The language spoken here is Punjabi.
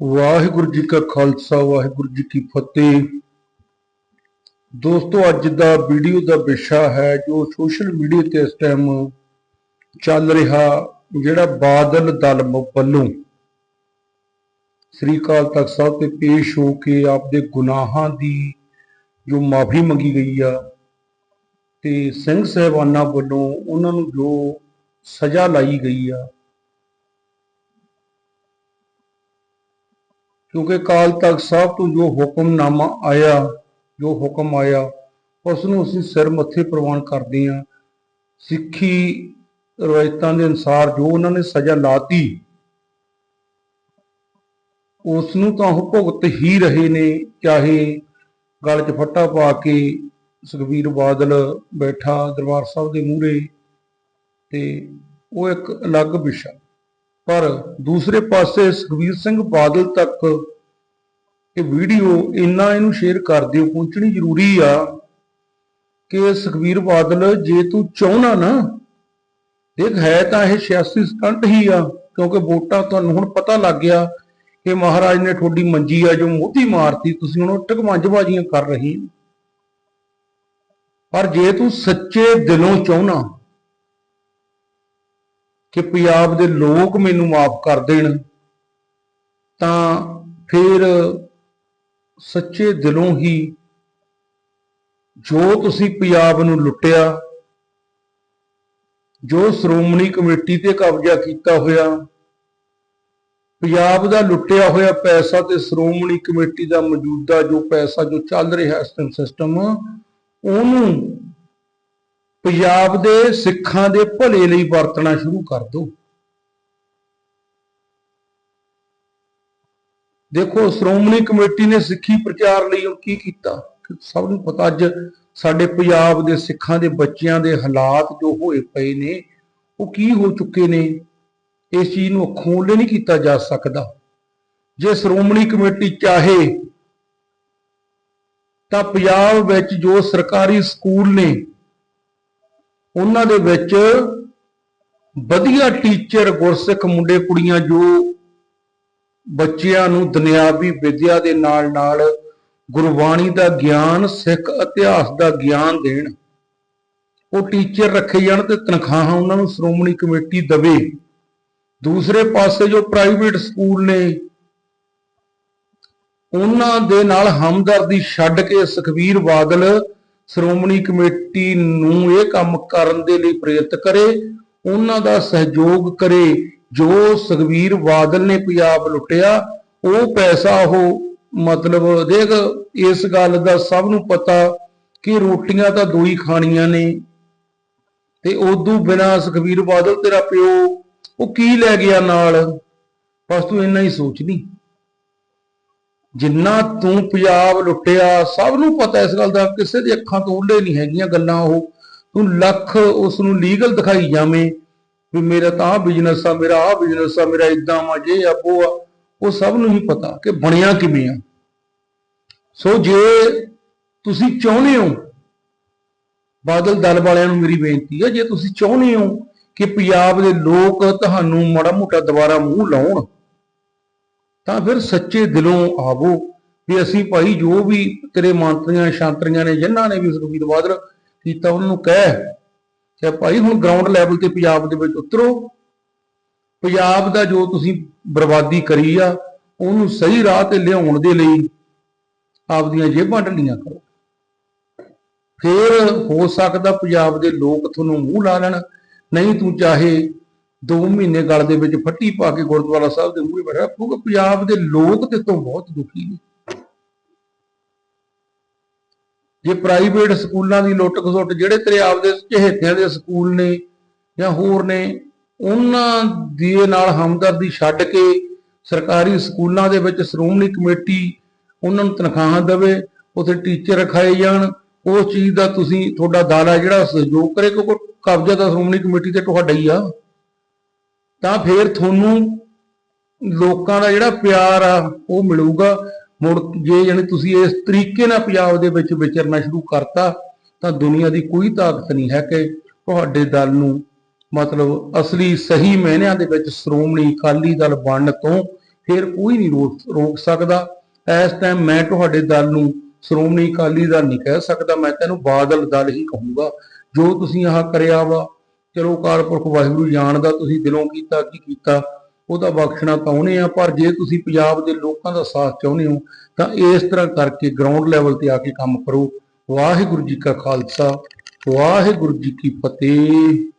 ਵਾਹਿਗੁਰੂ ਜੀ ਕਾ ਖਾਲਸਾ, ਵਾਹਿਗੁਰੂ ਜੀ ਕੀ ਫਤਿਹ। ਦੋਸਤੋ, ਅੱਜ ਦਾ ਵੀਡੀਓ ਦਾ ਵਿਸ਼ਾ ਹੈ ਜੋ ਸੋਸ਼ਲ ਮੀਡੀਆ ਤੇ ਇਸ ਟਾਈਮ ਚੱਲ ਰਿਹਾ, ਜਿਹੜਾ ਬਾਦਲ ਦਲ ਵੱਲੋਂ ਸ੍ਰੀ ਅਕਾਲ ਤਖਤ ਸਾਹਿਬ ਤੇ ਪੇਸ਼ ਹੋ ਕੇ ਆਪਦੇ ਗੁਨਾਹਾਂ ਦੀ ਜੋ ਮਾਫੀ ਮੰਗੀ ਗਈ ਆ, ਤੇ ਸਿੰਘ ਸਹਿਬਾਨਾਂ ਵੱਲੋਂ ਉਹਨਾਂ ਨੂੰ ਜੋ ਸਜ਼ਾ ਲਾਈ ਗਈ ਆ ਕਿਉਂਕਿ ਅਕਾਲ ਤਖਤ ਸਾਹਿਬ ਤੋਂ ਜੋ ਹੁਕਮਨਾਮਾ ਆਇਆ, ਜੋ ਹੁਕਮ ਆਇਆ ਉਸ ਨੂੰ ਅਸੀਂ ਸਿਰ ਮੱਥੇ ਪ੍ਰਵਾਨ ਕਰਦੇ ਹਾਂ। ਸਿੱਖੀ ਰਵਾਇਤਾਂ ਦੇ ਅਨੁਸਾਰ ਜੋ ਉਹਨਾਂ ਨੇ ਸਜ਼ਾ ਲਾਤੀ ਉਸ ਨੂੰ ਤਾਂ ਉਹ ਭੁਗਤ ਹੀ ਰਹੇ ਨੇ, ਚਾਹੇ ਗਲ 'ਚ ਫੱਟਾ ਪਾ ਕੇ ਸੁਖਬੀਰ ਬਾਦਲ ਬੈਠਾ ਦਰਬਾਰ ਸਾਹਿਬ ਦੇ ਮੂਹਰੇ, ਤੇ ਉਹ ਇੱਕ ਅਲੱਗ ਵਿਸ਼ਾ। ਪਰ ਦੂਸਰੇ ਪਾਸੇ ਸੁਖਬੀਰ ਸਿੰਘ ਬਾਦਲ ਤੱਕ ਇਹ ਵੀਡੀਓ ਇੰਨਾ ਇਹਨੂੰ ਸ਼ੇਅਰ ਕਰ ਦਿਓ, ਪਹੁੰਚਣੀ ਜ਼ਰੂਰੀ ਆ ਕਿ ਸੁਖਬੀਰ ਬਾਦਲ ਜੇ ਤੂੰ ਚਾਹਣਾ ਨਾ, ਦੇਖ ਹੈ ਤਾਂ ਇਹ 86 ਸਟੰਟ ਹੀ ਆ, ਕਿਉਂਕਿ ਵੋਟਾਂ ਤੁਹਾਨੂੰ ਹੁਣ ਪਤਾ ਲੱਗ ਗਿਆ ਕਿ ਮਹਾਰਾਜ ਨੇ ਤੁਹਾਡੀ ਮੰਜੀ ਆ, ਜੋ ਮੋਤੀ ਮਾਰਤੀ, ਤੁਸੀਂ ਹੁਣ ਟਕਮੰਜਬਾਜ਼ੀਆਂ ਕਰ ਰਹੇ ਪਰ ਜੇ ਤੂੰ ਸੱਚੇ ਦਿਲੋਂ ਚਾਹਣਾ ਕਿ ਪੰਜਾਬ ਦੇ ਲੋਕ ਮੈਨੂੰ ਮਾਫ ਕਰ ਦੇਣ, ਤਾਂ ਫਿਰ ਸੱਚੇ ਦਿਲੋਂ ਹੀ ਜੋ ਤੁਸੀਂ ਪੰਜਾਬ ਨੂੰ ਲੁੱਟਿਆ, ਜੋ ਸ਼੍ਰੋਮਣੀ ਕਮੇਟੀ ਤੇ ਕਬਜ਼ਾ ਕੀਤਾ ਹੋਇਆ, ਪੰਜਾਬ ਦਾ ਲੁੱਟਿਆ ਹੋਇਆ ਪੈਸਾ ਤੇ ਸ਼੍ਰੋਮਣੀ ਕਮੇਟੀ ਦਾ ਮੌਜੂਦਾ ਜੋ ਪੈਸਾ ਜੋ ਚੱਲ ਰਿਹਾ ਇਸ ਸਿਸਟਮ ਉਹਨੂੰ ਪੰਜਾਬ ਦੇ ਸਿੱਖਾਂ ਦੇ ਭਲੇ ਲਈ ਵਰਤਣਾ ਸ਼ੁਰੂ ਕਰ ਦਿਓ ਦੇਖੋ, ਸ਼੍ਰੋਮਣੀ ਕਮੇਟੀ ਨੇ ਸਿੱਖੀ ਪ੍ਰਚਾਰ ਲਈ ਕੀ ਕੀਤਾ? ਸਭ ਨੂੰ ਪਤਾ ਅੱਜ ਸਾਡੇ ਪੰਜਾਬ ਦੇ ਸਿੱਖਾਂ ਦੇ ਬੱਚਿਆਂ ਦੇ ਹਾਲਾਤ ਜੋ ਹੋਏ ਪਏ ਨੇ, ਉਹ ਕੀ ਹੋ ਚੁੱਕੇ ਨੇ? ਇਸ ਚੀਜ਼ ਨੂੰ ਅੱਖੋਂ ਲੈ ਨਹੀਂ ਕੀਤਾ ਜਾ ਸਕਦਾ। ਜੇ ਸ਼੍ਰੋਮਣੀ ਕਮੇਟੀ ਚਾਹੇ, ਤਾਂ ਪੰਜਾਬ ਵਿੱਚ ਜੋ ਸਰਕਾਰੀ ਸਕੂਲ ਨੇ ਉਹਨਾਂ ਦੇ ਵਿੱਚ ਵਧੀਆ ਟੀਚਰ ਗੁਰਸਿੱਖ ਮੁੰਡੇ ਕੁੜੀਆਂ ਜੋ ਬੱਚਿਆਂ ਨੂੰ ਦੁਨਿਆਵੀ ਵਿਦਿਆ ਦੇ ਨਾਲ ਨਾਲ ਗੁਰਬਾਣੀ ਦਾ ਗਿਆਨ, ਸਿੱਖ ਇਤਿਹਾਸ ਦਾ ਗਿਆਨ ਦੇਣ, ਉਹ ਟੀਚਰ ਰੱਖੇ ਜਾਣ ਤੇ ਤਨਖਾਹਾਂ ਉਹਨਾਂ ਨੂੰ ਸ਼੍ਰੋਮਣੀ ਕਮੇਟੀ ਦਵੇ। ਦੂਸਰੇ ਪਾਸੇ ਜੋ ਪ੍ਰਾਈਵੇਟ ਸਕੂਲ ਨੇ, ਉਹਨਾਂ ਦੇ ਨਾਲ ਹਮਦਰਦੀ ਛੱਡ ਕੇ ਸੁਖਵੀਰ ਬਾਦਲ ਸ਼੍ਰੋਮਣੀ ਕਮੇਟੀ ਨੂੰ ਇਹ ਕੰਮ ਕਰਨ ਦੇ ਲਈ ਪ੍ਰੇਰਿਤ ਕਰੇ, ਉਹਨਾਂ ਦਾ ਸਹਿਯੋਗ ਕਰੇ, ਜੋ ਸੁਖਵੀਰ ਬਾਦਲ ਨੇ ਪੰਜਾਬ ਲੁੱਟਿਆ, ਉਹ ਪੈਸਾ ਉਹ ਮਤਲਬ ਦੇਖ, ਇਸ ਗੱਲ ਦਾ ਸਭ ਨੂੰ ਪਤਾ ਕਿ ਰੋਟੀਆਂ ਤਾਂ ਦੋ ਹੀ ਖਾਣੀਆਂ ਨੇ। ਤੇ ਉਦੋਂ ਬਿਨਾ ਸੁਖਵੀਰ ਬਾਦਲ ਤੇਰਾ ਪਿਓ, ਉਹ ਕੀ ਲੈ ਗਿਆ ਨਾਲ? ਬਸ ਤੂੰ ਇੰਨਾ ਹੀ ਸੋਚ ਲਈ ਜਿੰਨਾ ਤੂੰ ਪੰਜਾਬ ਲੁੱਟਿਆ, ਸਭ ਨੂੰ ਪਤਾ ਇਸ ਗੱਲ ਦਾ, ਕਿਸੇ ਦੀ ਅੱਖਾਂ ਤੋਂ ਉੱਲੇ ਨਹੀਂ ਹੈਗੀਆਂ ਗੱਲਾਂ ਉਹ। ਤੂੰ ਲੱਖ ਉਸ ਨੂੰ ਲੀਗਲ ਦਿਖਾਈ ਜਾਵੇਂ ਵੀ ਮੇਰਾ ਤਾਂ ਆ ਬਿਜ਼ਨਸ ਆ, ਮੇਰਾ ਆ ਬਿਜ਼ਨਸ ਆ, ਮੇਰਾ ਇਦਾਂ ਵਾ, ਜੇ ਆ ਉਹ ਆ। ਉਹ ਸਭ ਨੂੰ ਹੀ ਪਤਾ ਕਿ ਬਣਿਆ ਕਿਵੇਂ ਆ। ਸੋ ਜੇ ਤੁਸੀਂ ਚਾਹੁੰਦੇ ਹੋ, ਬਾਦਲ ਦਲ ਵਾਲਿਆਂ ਨੂੰ ਮੇਰੀ ਬੇਨਤੀ ਹੈ ਜੇ ਤੁਸੀਂ ਚਾਹੁੰਦੇ ਹੋ ਕਿ ਪੰਜਾਬ ਦੇ ਲੋਕ ਤੁਹਾਨੂੰ ਮਾੜਾ ਮੋਟਾ ਦੁਬਾਰਾ ਮੂੰਹ ਲਾਉਣ ਤਾਂ ਫਿਰ ਸੱਚੇ ਦਿਲੋਂ ਆਵੋ ਵੀ ਅਸੀਂ ਭਾਈ ਜੋ ਵੀ ਤੇਰੇ ਮੰਤਰੀਆਂ, ਸ਼ਾਂਤਰੀਆਂ ਨੇ, ਜਿਨ੍ਹਾਂ ਨੇ ਵੀ ਸੁਖਬੀਰ ਬਾਦਲ ਕੀਤਾ, ਉਹਨਾਂ ਨੂੰ ਕਹਿ ਕਿ ਭਾਈ ਹੁਣ ਗਰਾਊਂਡ ਲੈਵਲ ਤੇ ਪੰਜਾਬ ਦੇ ਵਿੱਚ ਉਤਰੋ। ਪੰਜਾਬ ਦਾ ਜੋ ਤੁਸੀਂ ਬਰਬਾਦੀ ਕਰੀ ਆ, ਉਹਨੂੰ ਸਹੀ ਰਾਹ ਤੇ ਲਿਆਉਣ ਦੇ ਲਈ ਆਪਦੀਆਂ ਜੇਬਾਂ ਢੰਡੀਆਂ ਕਰੋ। ਫਿਰ ਹੋ ਸਕਦਾ ਪੰਜਾਬ ਦੇ ਲੋਕ ਤੁਹਾਨੂੰ ਮੂੰਹ ਲਾ ਲੈਣ, ਨਹੀਂ ਤੂੰ ਚਾਹੇ ਦੋ ਮਹੀਨੇ ਗਲ ਦੇ ਵਿੱਚ ਫੱਟੀ ਪਾ ਕੇ ਗੁਰਦੁਆਰਾ ਸਾਹਿਬ ਦੇ ਮੂਹਰੇ ਬੈਠਾ। ਕਿਉਂਕਿ ਪੰਜਾਬ ਦੇ ਲੋਕ ਤੇ ਤੋਂ ਬਹੁਤ ਦੁਖੀ ਨੇ। ਜੇ ਪ੍ਰਾਈਵੇਟ ਸਕੂਲਾਂ ਦੀ ਲੁੱਟ ਖਸੁੱਟ, ਜਿਹੜੇ ਤੇਰੇ ਆਪਦੇ ਚਹੇਤਿਆਂ ਦੇ ਸਕੂਲ ਨੇ ਜਾਂ ਹੋਰ ਨੇ, ਉਹਨਾਂ ਦੇ ਨਾਲ ਹਮਦਰਦੀ ਛੱਡ ਕੇ ਸਰਕਾਰੀ ਸਕੂਲਾਂ ਦੇ ਵਿੱਚ ਸ਼੍ਰੋਮਣੀ ਕਮੇਟੀ ਉਹਨਾਂ ਨੂੰ ਤਨਖਾਹਾਂ ਦੇਵੇ, ਉਥੇ ਟੀਚਰ ਰਖਾਏ ਜਾਣ, ਉਸ ਚੀਜ਼ ਦਾ ਤੁਸੀਂ, ਤੁਹਾਡਾ ਦਾਲਾ ਜਿਹੜਾ ਸਹਿਯੋਗ ਕਰੇ, ਕਿਉਂਕਿ ਕਬਜ਼ਾ ਤਾਂ ਸ਼੍ਰੋਮਣੀ ਕਮੇਟੀ ਤੇ ਤੁਹਾਡਾ ਹੀ ਆ। ਤਾਂ ਫਿਰ ਤੁਹਾਨੂੰ ਲੋਕਾਂ ਦਾ ਜਿਹੜਾ ਪਿਆਰ ਆ, ਉਹ ਮਿਲੂਗਾ। ਮੁੜ ਜੇ ਯਾਨੀ ਤੁਸੀਂ ਇਸ ਤਰੀਕੇ ਨਾਲ ਪੰਜਾਬ ਦੇ ਵਿੱਚ ਵਿਚਰਨਾ ਸ਼ੁਰੂ ਕਰਤਾ, ਤਾਂ ਦੁਨੀਆ ਦੀ ਕੋਈ ਤਾਕਤ ਨਹੀਂ ਹੈ ਕਿ ਤੁਹਾਡੇ ਦਲ ਨੂੰ ਮਤਲਬ ਅਸਲੀ ਸਹੀ ਮਹਿਨਿਆਂ ਦੇ ਵਿੱਚ ਸ਼੍ਰੋਮਣੀ ਅਕਾਲੀ ਦਲ ਬਣਨ ਤੋਂ ਫਿਰ ਕੋਈ ਨਹੀਂ ਰੋਕ ਰੋਕ ਸਕਦਾ। ਇਸ ਟਾਈਮ ਮੈਂ ਤੁਹਾਡੇ ਦਲ ਨੂੰ ਸ਼੍ਰੋਮਣੀ ਅਕਾਲੀ ਦਲ ਨਹੀਂ ਕਹਿ ਸਕਦਾ, ਮੈਂ ਤੈਨੂੰ ਬਾਦਲ ਦਲ ਹੀ ਕਹੂੰਗਾ। ਜੋ ਤੁਸੀਂ ਆਹ ਕਰਿਆ ਵਾ ਚਲੋ ਕਾਰਪੁਰਖ ਵਾਹਿਗੁਰੂ ਜਾਣਦਾ ਤੁਸੀਂ ਦਿਲੋਂ ਕੀਤਾ, ਕੀ ਕੀਤਾ, ਉਹਦਾ ਬਖਸ਼ਣਾ ਤਾਂ ਉਹਨੇ ਆ, ਪਰ ਜੇ ਤੁਸੀਂ ਪੰਜਾਬ ਦੇ ਲੋਕਾਂ ਦਾ ਸਾਥ ਚਾਹੁੰਦੇ ਹੋ, ਤਾਂ ਇਸ ਤਰ੍ਹਾਂ ਕਰਕੇ ਗਰਾਊਂਡ ਲੈਵਲ ਤੇ ਆ ਕੇ ਕੰਮ ਕਰੋ। ਵਾਹਿਗੁਰੂ ਜੀ ਕਾ ਖਾਲਸਾ, ਵਾਹਿਗੁਰੂ ਜੀ ਕੀ ਫਤਿਹ।